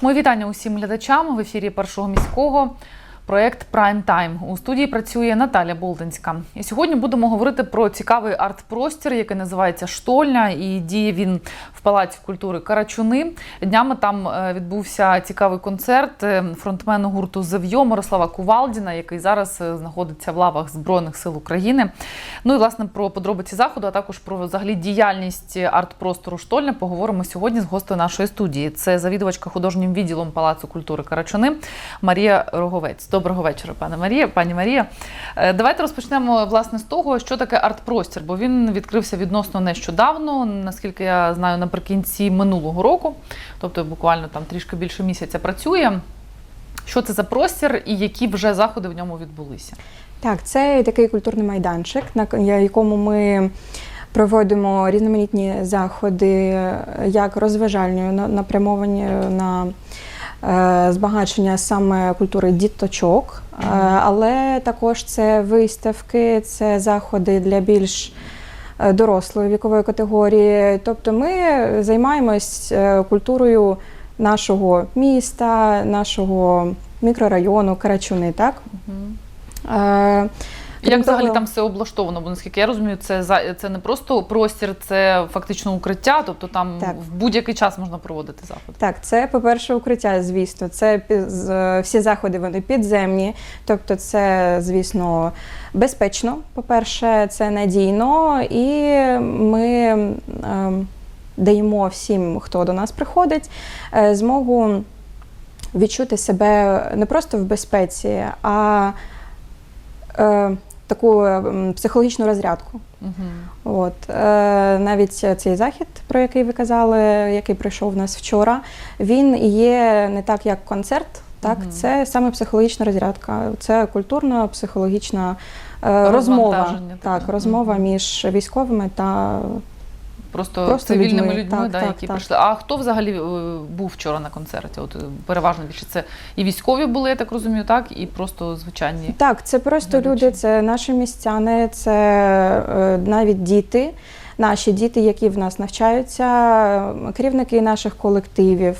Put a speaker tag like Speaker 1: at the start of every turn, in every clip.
Speaker 1: Мої вітання усім глядачам в ефірі першого міського. Проєкт Прайм Тайм у студії працює Наталя Болдинська. І сьогодні будемо говорити про цікавий арт-простір, який називається Штольня, і діє він в Палаці культури Карачуни. Днями там е, відбувся цікавий концерт е, фронтмену гурту Зев'йо Мирослава Кувалдіна, який зараз е, знаходиться в лавах Збройних сил України. Ну і власне про подробиці заходу, а також про взагалі діяльність арт-простору Штольня поговоримо сьогодні з гостею нашої студії. Це завідувачка художнім відділом Палацу культури Карачуни Марія Роговець. Доброго вечора, пане Марія, пані Марія. Е, Давайте розпочнемо власне з того, що таке арт-простір, бо він відкрився відносно нещодавно, наскільки я знаю, наприкінці минулого року, тобто буквально там трішки більше місяця працює. Що це за простір і які вже заходи в ньому відбулися?
Speaker 2: Так, це такий культурний майданчик, на якому ми проводимо різноманітні заходи, як розважальні, на- напрямовані на е, збагачення саме культури діточок, Е, але також це виставки, це заходи для більш е, дорослої вікової категорії. Тобто ми займаємось е, культурою нашого міста, нашого мікрорайону, Карачуни, так? Е,
Speaker 1: Як взагалі там все облаштовано? Бо наскільки я розумію, це це не просто простір, це фактично укриття, тобто там
Speaker 2: Так.
Speaker 1: в будь-який час можна проводити заходи.
Speaker 2: Так, це, по-перше, укриття, звісно. Це всі заходи вони підземні, тобто це, звісно, безпечно. По-перше, це надійно, і ми ем, даємо всім, хто до нас приходить, е, змогу відчути себе не просто в безпеці, а е, таку психологічну розрядку.
Speaker 1: Угу.
Speaker 2: От е, навіть цей захід, про який ви казали, який пройшов у нас вчора, він є не так, як концерт. Так,
Speaker 1: угу.
Speaker 2: це саме психологічна розрядка, це культурна психологічна е, розмова. Так, розмова між військовими та
Speaker 1: Просто,
Speaker 2: Просто
Speaker 1: цивільними
Speaker 2: людьми.
Speaker 1: людьми,
Speaker 2: Так,
Speaker 1: да,
Speaker 2: так,
Speaker 1: які
Speaker 2: так.
Speaker 1: прийшли. А хто взагалі е, був вчора на концерті? От переважно більше це і військові були, я так розумію, так, і просто звичайні.
Speaker 2: Так, це просто
Speaker 1: глядачі.
Speaker 2: люди, це наші містяни, це е, навіть діти, наші діти, які в нас навчаються, керівники наших колективів.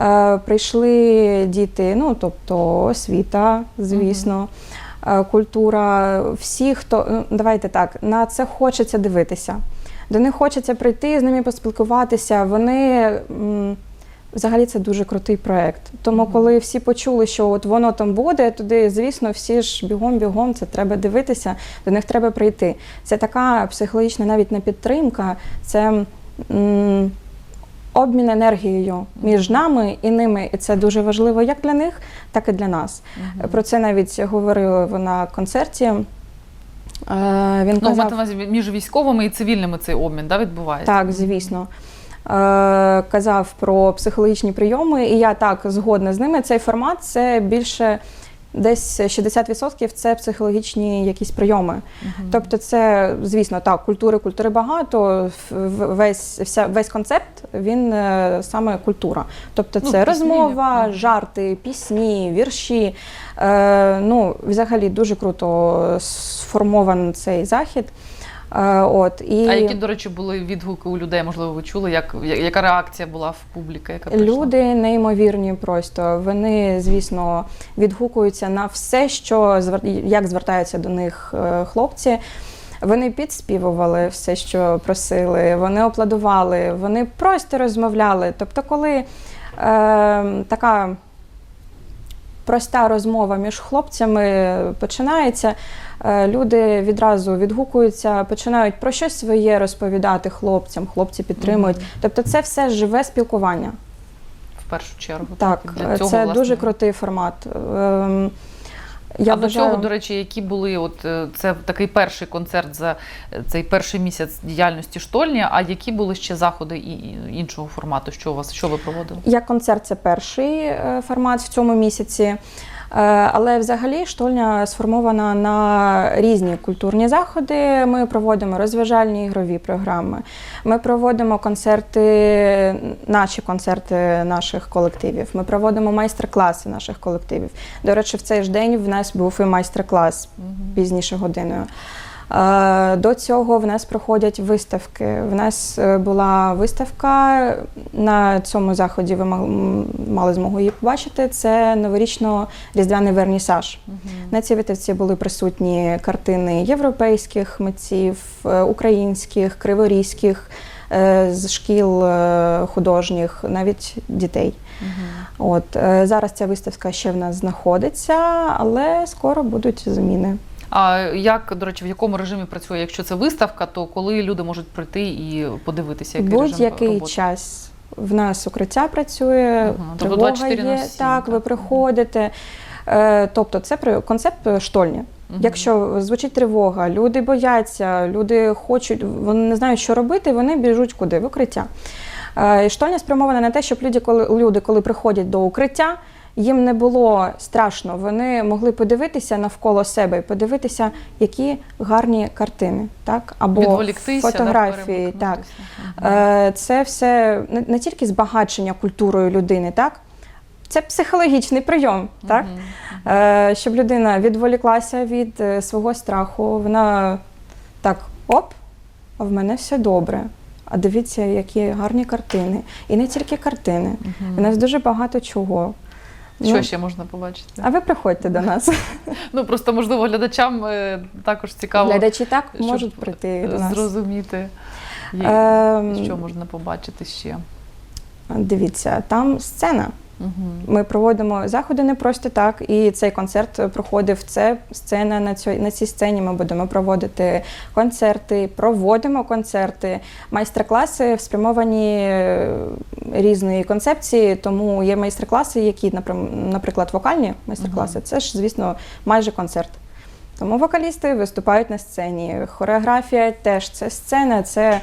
Speaker 2: Е, Прийшли діти, ну тобто освіта, звісно, культура. Всі, хто ну, давайте так, на це хочеться дивитися. До них хочеться прийти, з ними поспілкуватися. Вони взагалі це дуже крутий проект. Тому, коли всі почули, що от воно там буде, туди, звісно, всі ж бігом-бігом, це треба дивитися, до них треба прийти. Це така психологічна навіть не підтримка, це обмін енергією між нами і ними. І це дуже важливо як для них, так і для нас. Про це навіть говорили на концерті. Е, Він
Speaker 1: Ну,
Speaker 2: казав,
Speaker 1: мати на увазі між військовими і цивільними цей обмін да, відбувається.
Speaker 2: так, звісно. Е, Казав про психологічні прийоми, і я так згодна з ними. Цей формат це більше десь 60% це психологічні якісь прийоми.
Speaker 1: Мгм.
Speaker 2: Тобто, це, звісно, так, культури, культури багато. Весь, вся, весь концепт він е, саме культура. Тобто,
Speaker 1: Ну,
Speaker 2: це
Speaker 1: ну,
Speaker 2: розмова,
Speaker 1: пісні,
Speaker 2: жарти, пісні, вірші. Е, ну, взагалі дуже круто сформований цей захід. От, і...
Speaker 1: А які, до речі, були відгуки у людей? Можливо, ви чули, як, яка реакція була в публіки? Яка прийшла?
Speaker 2: Люди неймовірні просто. Вони, звісно, відгукуються на все, що як звертаються до них е, хлопці. Вони підспівували все, що просили, вони аплодували, вони просто розмовляли. Тобто, коли е, така проста розмова між хлопцями починається, е, люди відразу відгукуються, починають про щось своє розповідати хлопцям, хлопці підтримують.
Speaker 1: Мгм.
Speaker 2: Тобто, це все живе спілкування.
Speaker 1: в першу чергу.
Speaker 2: Так,
Speaker 1: для цього,
Speaker 2: це
Speaker 1: власне,
Speaker 2: дуже крутий формат. Я
Speaker 1: а
Speaker 2: вважаю,
Speaker 1: до цього, до речі, які були, от е, це такий перший концерт за е, цей перший місяць діяльності штольні, а які були ще заходи і іншого формату? Що у вас, що ви проводили?
Speaker 2: як концерт це перший е, формат в цьому місяці. Е, Але взагалі штольня сформована на різні культурні заходи. Ми проводимо розважальні ігрові програми. Ми проводимо концерти, наші концерти наших колективів. Ми проводимо майстер-класи наших колективів. До речі, в цей ж день в нас був і майстер-клас пізніше годиною. Е, До цього в нас проходять виставки. В нас е, була виставка на цьому заході. Ви мал- мали змогу її побачити. Це новорічно-різдвяний вернісаж. На цій виставці були присутні картини європейських митців, е, українських, криворізьких, з шкіл художніх, навіть дітей. От е, зараз ця виставка ще в нас знаходиться, але скоро будуть зміни.
Speaker 1: А як, до речі, в якому режимі працює? Якщо це виставка, то коли люди можуть прийти і подивитися, який
Speaker 2: Будь-який
Speaker 1: роботи?
Speaker 2: час в нас укриття працює,
Speaker 1: Ага, тобто
Speaker 2: тривога
Speaker 1: 24 на
Speaker 2: є.
Speaker 1: 7,
Speaker 2: так, ви приходите. Е, Тобто, це концепт штольні. Якщо звучить тривога, люди бояться, люди хочуть, вони не знають, що робити, вони біжуть куди? В укриття. Е, і Штольня спрямована на те, щоб люди, коли люди, коли приходять до укриття, їм не було страшно. Вони могли подивитися навколо себе і подивитися, які гарні картини, так або фотографії. так. Е, Це все не- тільки збагачення культурою людини, так? Це психологічний прийом, так?
Speaker 1: Мгм.
Speaker 2: Е, Щоб людина відволіклася від е, свого страху, вона так, оп, а в мене все добре. А дивіться, які гарні картини. І не тільки картини.
Speaker 1: Мгм.
Speaker 2: У нас дуже багато чого.
Speaker 1: Що
Speaker 2: Ну,
Speaker 1: ще можна побачити?
Speaker 2: А ви приходьте до нас.
Speaker 1: Ну просто можливо глядачам е, також цікаво
Speaker 2: Глядачі так можуть прийти до нас.
Speaker 1: зрозуміти,
Speaker 2: Ем,
Speaker 1: що можна побачити ще.
Speaker 2: Дивіться, там сцена. Ми проводимо заходи не просто так, і цей концерт проходив. Це сцена на цій, на цій сцені. Ми будемо проводити концерти, проводимо концерти, майстер-класи спрямовані е, різної концепції. Тому є майстер-класи, які, наприклад, вокальні майстер-класи. Це ж, звісно, майже концерт. Тому вокалісти виступають на сцені. Хореографія теж це сцена. Це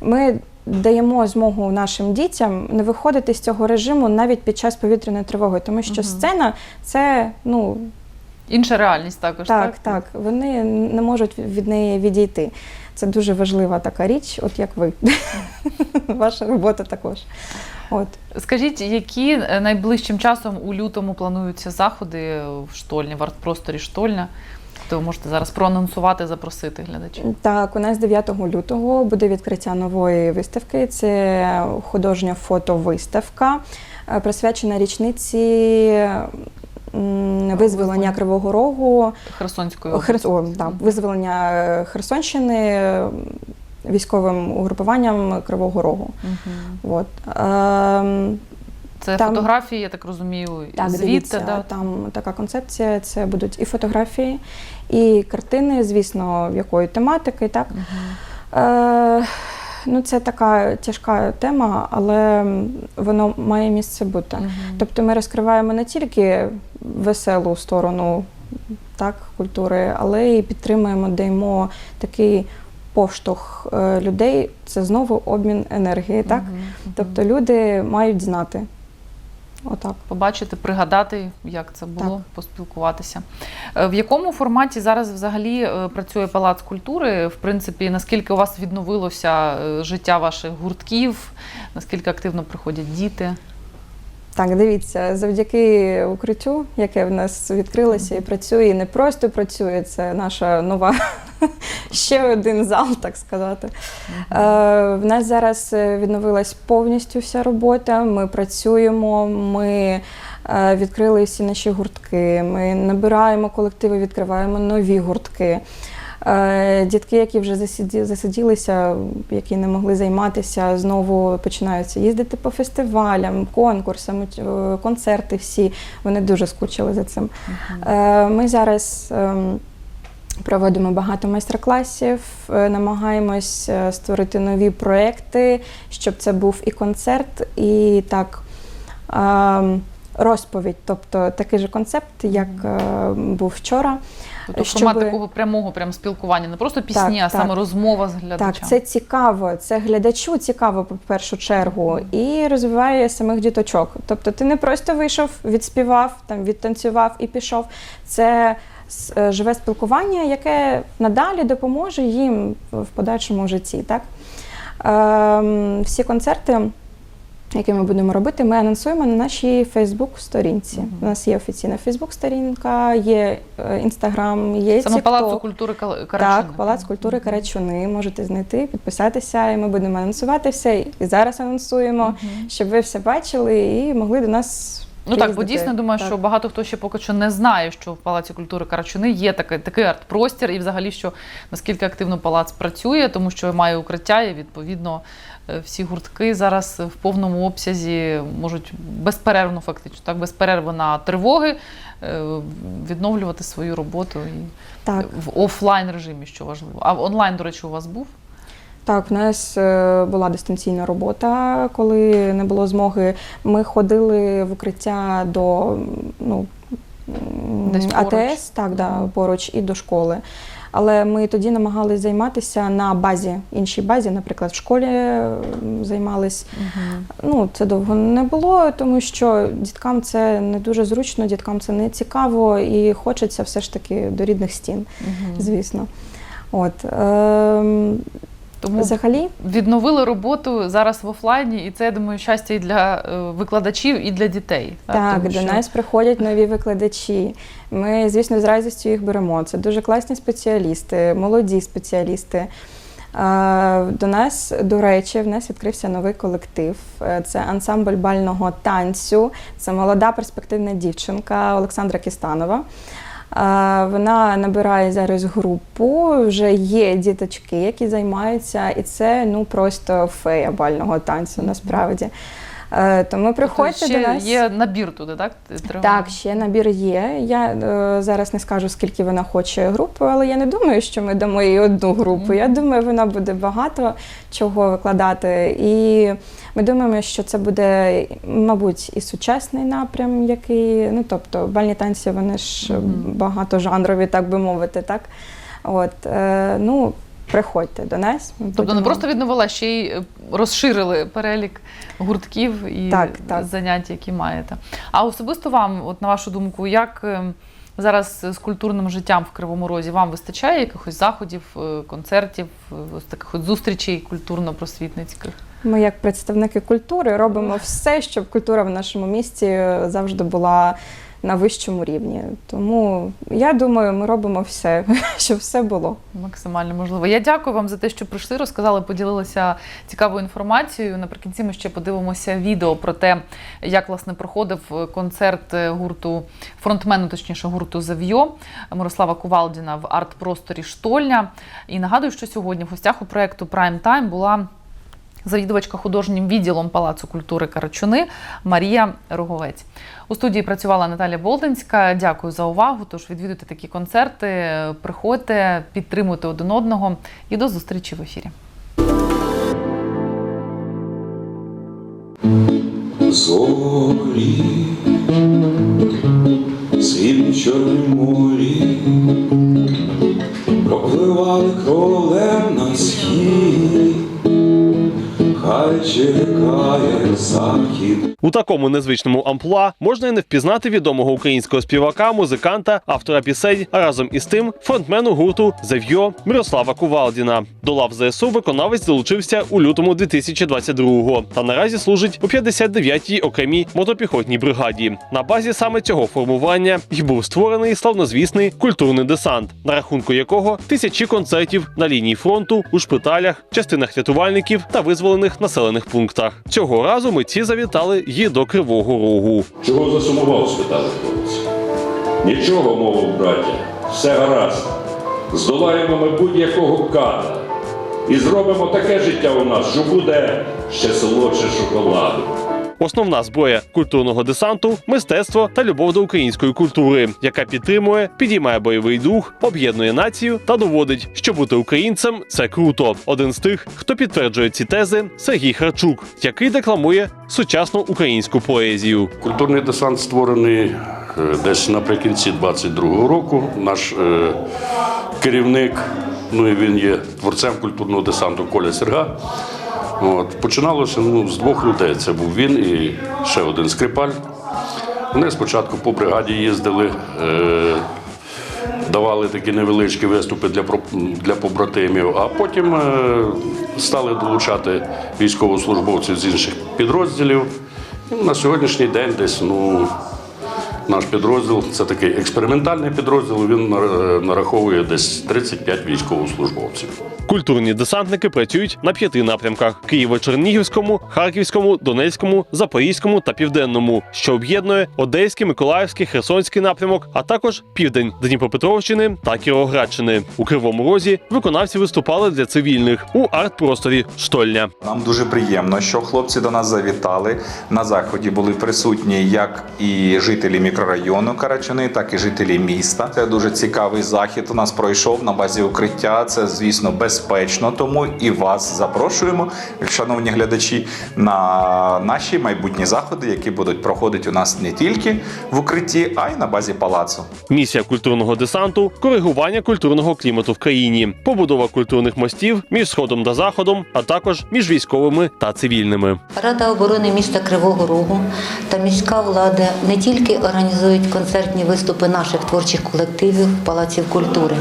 Speaker 2: ми даємо змогу нашим дітям не виходити з цього режиму навіть під час повітряної тривоги, тому що
Speaker 1: Мгм.
Speaker 2: сцена це ну
Speaker 1: Інша реальність також.
Speaker 2: так, так, вони не можуть від неї відійти. Це дуже важлива така річ, от як ви. Ваша робота також. От.
Speaker 1: Скажіть, які е, найближчим часом у лютому плануються заходи в штольні, в арт-просторі штольня? То ви можете зараз проанонсувати, запросити глядачів.
Speaker 2: Так, у нас 9 лютого буде відкриття нової виставки. Це художня фотовиставка, е, присвячена річниці визволення Кривого Рогу,
Speaker 1: Херсонської
Speaker 2: Херс... О, да, визволення е, Херсонщини е, військовим угрупуванням Кривого Рогу.
Speaker 1: Мгм.
Speaker 2: От. Ем,
Speaker 1: Це
Speaker 2: Там-
Speaker 1: фотографії, я так розумію,
Speaker 2: Так,
Speaker 1: звідти.
Speaker 2: дивіться,
Speaker 1: Да?
Speaker 2: там така концепція. Це будуть і фотографії, і картини, звісно, якої тематики, так.
Speaker 1: Мгм.
Speaker 2: Е, ну, це така тяжка тема, але воно має місце бути.
Speaker 1: Мгм.
Speaker 2: Тобто ми розкриваємо не тільки веселу сторону так, культури, але і підтримуємо, даємо такий поштовх е, людей. Це знову обмін енергії. Так?
Speaker 1: Мгм. Мгм.
Speaker 2: Тобто люди мають знати. Отак.
Speaker 1: побачити, пригадати, як це було,
Speaker 2: Так.
Speaker 1: поспілкуватися. Е, В якому форматі зараз взагалі е, працює палац культури? В принципі, наскільки у вас відновилося е, життя ваших гуртків, наскільки активно приходять діти?
Speaker 2: Так, дивіться, завдяки укриттю, яке в нас відкрилося і працює, і не просто працює, це наша нова ще один зал, так сказати. Е, в нас зараз е, відновилась повністю вся робота. Ми працюємо, ми е, відкрили всі наші гуртки, ми набираємо колективи, відкриваємо нові гуртки. Дітки, які вже засиділися, які не могли займатися, знову починаються їздити по фестивалям, конкурсам, концерти всі. Вони дуже скучили за цим. Ми зараз ем, проводимо багато майстер-класів, е, намагаємось е, створити нові проекти, щоб це був і концерт, і так. ем, Розповідь, тобто такий же концепт, як е, був вчора.
Speaker 1: Тобто
Speaker 2: щоб-
Speaker 1: формат такого прямого прям спілкування, не просто пісні,
Speaker 2: Так,
Speaker 1: а саме розмова з глядачем.
Speaker 2: Так, це цікаво, це глядачу цікаво по першу чергу, і розвиває самих діточок. Тобто ти не просто вийшов, відспівав, там відтанцював і пішов. Це живе спілкування, яке надалі допоможе їм в подальшому житті. Так? Ем, всі концерти який ми будемо робити, ми анонсуємо на нашій Фейсбук-сторінці. У нас є офіційна Фейсбук-сторінка, є Інстаграм, є
Speaker 1: Саме
Speaker 2: TikTok.
Speaker 1: Палацу культури Карачуни.
Speaker 2: Так, Палац культури Карачуни. Можете знайти, підписатися, і ми будемо анонсувати все. І зараз анонсуємо, щоб ви все бачили і могли до нас.
Speaker 1: Ну так, бо дійсно думаю,
Speaker 2: Так.
Speaker 1: що багато хто ще поки що не знає, що в Палаці культури Карачуни є такий, такий арт-простір, і взагалі, що наскільки активно палац працює, тому що має укриття, і відповідно е, всі гуртки зараз в повному обсязі можуть безперервно, фактично, так, без перерви на тривоги е, відновлювати свою роботу і
Speaker 2: Так.
Speaker 1: в офлайн режимі, що важливо. А в онлайн, до речі, у вас був?
Speaker 2: Так, в нас е, була дистанційна робота, коли не було змоги. Ми ходили в укриття до ну,
Speaker 1: Десь поруч.
Speaker 2: АТС, так, да, поруч і до школи. Але ми тоді намагалися займатися на базі, іншій базі, наприклад, в школі м, займались. Ну, це довго не було, тому що діткам це не дуже зручно, діткам це не цікаво і хочеться все ж таки до рідних стін, звісно. От, ем,
Speaker 1: Тому
Speaker 2: взагалі,
Speaker 1: відновили роботу зараз в офлайні, і це я думаю щастя і для е, викладачів, і для дітей.
Speaker 2: Так,
Speaker 1: Тому
Speaker 2: до
Speaker 1: що-
Speaker 2: нас приходять нові викладачі. Ми, звісно, з радістю їх беремо. Це дуже класні спеціалісти, молоді спеціалісти. Е, До нас, до речі, в нас відкрився новий колектив. Е, Це ансамбль бального танцю. Це молода перспективна дівчинка Олександра Кістанова. Вона набирає зараз групу. Вже є діточки, які займаються, і це ну просто фея бального танцю. Насправді. Е, Тому приходьте
Speaker 1: Тобто ще
Speaker 2: до нас.
Speaker 1: Є набір туди, так? Треба-
Speaker 2: Так, ще набір є. Я е, зараз не скажу, скільки вона хоче групи, але я не думаю, що ми дамо їй одну групу. Я думаю, вона буде багато чого викладати. І ми думаємо, що це буде, мабуть, і сучасний напрям, який, ну тобто, бальні танці, вони ж
Speaker 1: Мгм.
Speaker 2: багатожанрові, так би мовити, так. От, е, ну, приходьте до нас. ми
Speaker 1: Тобто не
Speaker 2: будемо-
Speaker 1: просто відновила, ще й е, розширили перелік гуртків і
Speaker 2: Так, так.
Speaker 1: занять, які маєте. А особисто вам, от на вашу думку, як е, зараз з культурним життям в Кривому Розі вам вистачає якихось заходів, е, концертів, е, ось таких от зустрічей культурно-просвітницьких?
Speaker 2: Ми, як представники культури, робимо все, щоб культура в нашому місті завжди була на вищому рівні. Тому я думаю, ми робимо все, щоб все було.
Speaker 1: Максимально можливо. Я дякую вам за те, що прийшли, розказали, поділилися цікавою інформацією. Наприкінці ми ще подивимося відео про те, як власне проходив е, концерт е, гурту фронтмену, точніше гурту Зав'йо Мирослава Кувалдіна в арт-просторі Штольня. І нагадую, що сьогодні в гостях у проекту Prime Time була. Завідувачка художнім відділом Палацу культури Карачуни Марія Роговець. У студії працювала Наталя Болдинська. Дякую за увагу. Тож відвідуйте такі концерти, приходьте, підтримуйте один одного і до зустрічі в ефірі.
Speaker 3: зорі, срібні чорні морі, пропливали кролем на схід, чекає захід.
Speaker 4: У такому незвичному амплуа можна і не впізнати відомого українського співака, музиканта, автора пісень, а разом із тим фронтмену гурту Зав'йо Мирослава Кувалдіна. До лав ЗСУ виконавець долучився у лютому 2022-го та наразі служить у 59-й окремій мотопіхотній бригаді. На базі саме цього формування й був створений славнозвісний культурний десант, на рахунку якого тисячі концертів на лінії фронту, у шпиталях, частинах рятувальників та визволених населених пунктах. Цього разу митці завітали її до Кривого Рогу.
Speaker 3: Чого засумував, спитали хлопці. Нічого, мовив браття, все гаразд. Здолаємо ми будь-якого ката. І зробимо таке життя у нас, що буде ще солодше шоколаду.
Speaker 4: Основна зброя культурного десанту мистецтво та любов до української культури, яка підтримує, підіймає бойовий дух, об'єднує націю та доводить, що бути українцем це круто. Один з тих, хто підтверджує ці тези, Сергій Харчук, який декламує сучасну українську поезію.
Speaker 5: Культурний десант створений е, десь наприкінці 22-го року. Наш е, керівник, ну і він є творцем культурного десанту Коля Серга. От, починалося ну, з двох людей. Це був він і ще один скрипаль. Вони спочатку по бригаді їздили, е, давали такі невеличкі виступи для, для побратимів, а потім е, стали долучати військовослужбовців з інших підрозділів. І на сьогоднішній день десь ну, наш підрозділ це такий експериментальний підрозділ. Він нараховує десь 35 військовослужбовців.
Speaker 4: Культурні десантники працюють на п'яти напрямках: Києво-Чернігівському, Харківському, Донецькому, Запорізькому та Південному, що об'єднує Одеський, Миколаївський, Херсонський напрямок, а також південь Дніпропетровщини та Кіровоградщини. У Кривому Розі виконавці виступали для цивільних у арт-просторі Штольня.
Speaker 6: Нам дуже приємно, що хлопці до нас завітали. На заході були присутні як і жителі мікрорайону Карачуни, так і жителі міста. Це дуже цікавий захід. У нас пройшов на базі укриття. Це, звісно, безпечно. Тому і вас запрошуємо, шановні глядачі, на наші майбутні заходи, які будуть проходити у нас не тільки в укритті, а й на базі палацу.
Speaker 4: Місія культурного десанту коригування культурного клімату в країні, побудова культурних мостів між сходом та заходом, а також між військовими та цивільними.
Speaker 7: Рада оборони міста Кривого Рогу та міська влада не тільки організують концертні виступи наших творчих колективів палаців культури,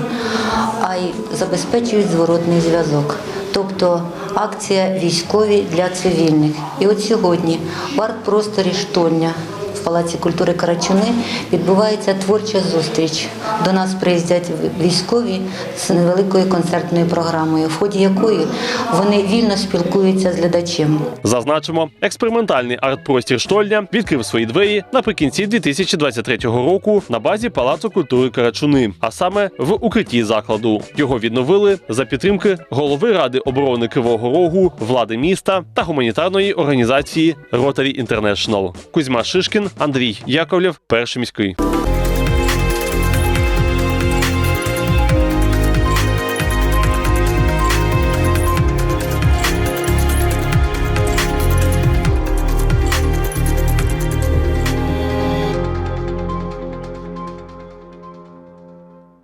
Speaker 7: а й забезпечують зворотний зв'язок. Тобто акція військові для цивільних. І от сьогодні в арт-просторі Штольня Палаці культури Карачуни відбувається творча зустріч. До нас приїздять військові з невеликою концертною програмою, в ході якої вони вільно спілкуються з глядачем.
Speaker 4: Зазначимо, експериментальний арт-простір Штольня відкрив свої двері наприкінці 2023 року на базі Палацу культури Карачуни, а саме в укритті закладу. Його відновили за підтримки голови Ради оборони Кривого Рогу, влади міста та гуманітарної організації Rotary International. Кузьма Шишкін, Андрій Яковлєв, перший міський.